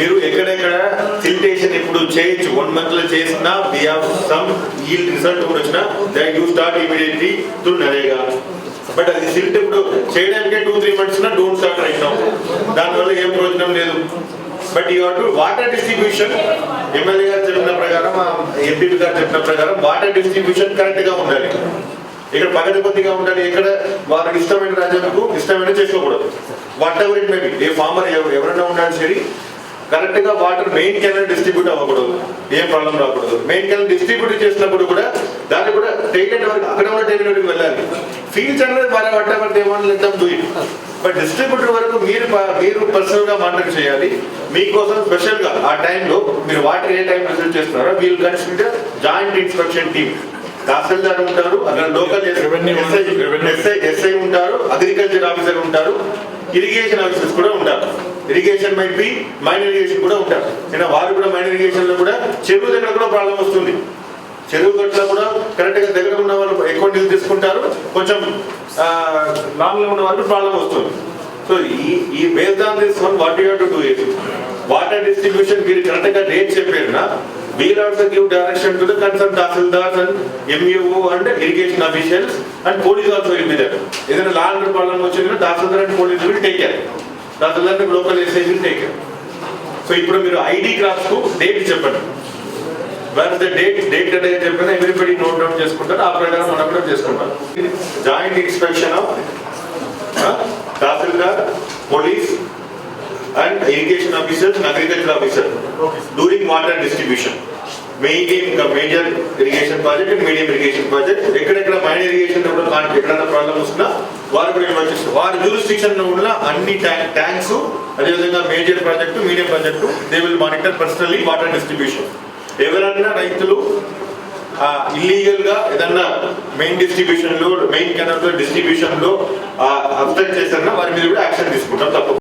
మీరు ఎక్కడెక్కడ సిల్టేషన్ ఇప్పుడు చేయొచ్చు? వన్ మంత్లో చేసినా వి హావ్ సమ్ ఈ రిజల్ట్ కూడా వచ్చినా that you start immediately to NREGA. But అది సిల్ట్ ఇప్పుడు చేయడానికి టూ త్రీ మంత్స్ నా డోంట్ స్టార్ట్ రైట్ నౌ దానివల్ల ఏం ప్రయోజనం లేదు. But you to water distribution MLA గారు చెప్పిన ప్రకారం ఎంపీ గారు చెప్పిన ప్రకారం వాటర్ డిస్ట్రిబ్యూషన్ కరెక్ట్గా ఉండాలి. ఇక్కడ పగటి కొద్దిగా ఉండాలి. ఇక్కడ వారికి ఇష్టమైన రాజ్యాలకు ఇష్టమైన చేసుకోకూడదు. Whatever it may be a farmer ఎవరైనా ఉండాలి సరే కరెక్ట్గా వాటర్ మెయిన్ కెనల్ డిస్ట్రిబ్యూట్ అవ్వకూడదు. ఏం ప్రాబ్లం రాకూడదు. మెయిన్ కెనల్ డిస్ట్రిబ్యూట్ చేసినప్పుడు కూడా దాన్ని కూడా టైలెంట్ వరకు అక్కడ ఉన్న టైలెంట్ వరకు వెళ్ళాలి. ఫీల్డ్స్ అనేది వారి whatever దేవాన్ let do it but distributor వరకు మీరు మీరు పర్సనల్గా మానిటర్ చేయాలి. మీకోసం స్పెషల్గా ఆ టైంలో మీరు వాటర్ ఏ టైం రిజల్ట్ చేస్తున్నారో we'll consider joint inspection team తహసీల్దార్ ఉంటారు అక్కడ లోకల్ ఎస్ఐ ఉంటారు అగ్రికల్చర్ ఆఫీసర్ ఉంటారు ఇరిగేషన్ ఆఫీసర్స్ కూడా ఉంటారు. Irrigation might be mine irrigation కూడా ఉంటారు. అయినా వారు కూడా మైన్ ఇరిగేషన్లో కూడా చెరువు దగ్గర కూడా ప్రాబ్లం వస్తుంది. చెరువు గట్ల కూడా కరెక్ట్గా దగ్గర ఉన్న వాళ్ళు ఎక్కువ నీళ్ళు తీసుకుంటారు. కొంచెం లాంగ్ ఉన్న వాళ్ళు ప్రాబ్లం వస్తుంది. సో ఈ ఈ based on this one what you to do it water distribution మీరు కరెక్ట్గా rate date చెప్పారునా we'll also give direction to the concern tahsildars and MEO and irrigation officials and police also will be there ఏదైనా land problem వచ్చిందంటే తహసీల్దార్ and police will take care tahsildar and local SI take so ఇప్పుడు మీరు ID క్రాఫ్ట్కు date చెప్పండి. Where the date date అంటే చెప్పినా ఎవరిపడి note down చేసుకుంటారు. ఆ ప్రకారం మనం కూడా చేసుకుంటాం. Joint inspection of tahsildar police and irrigation officer agriculture officer during water distribution main major irrigation project and medium irrigation project ఎక్కడెక్కడ మైన్ ఎక్కడైనా ప్రాబ్లం వస్తున్నా వారు కూడా ఇన్వైట్ వారి జ్యూరిస్టిక్షన్ ఉన్న అన్ని ట్యాంక్ ట్యాంక్స్ అదేవిధంగా major project medium project they will monitor personally water distribution ఎవరైనా రైతులు ఇల్లీగల్గా ఏదన్నా మెయిన్ డిస్ట్రిబ్యూషన్లో మెయిన్ కెనల్లో డిస్ట్రిబ్యూషన్లో అబ్స్ట్రక్ట్ చేశారన్నా వారి మీద కూడా యాక్షన్ తీసుకుంటాం తప్పకుండా.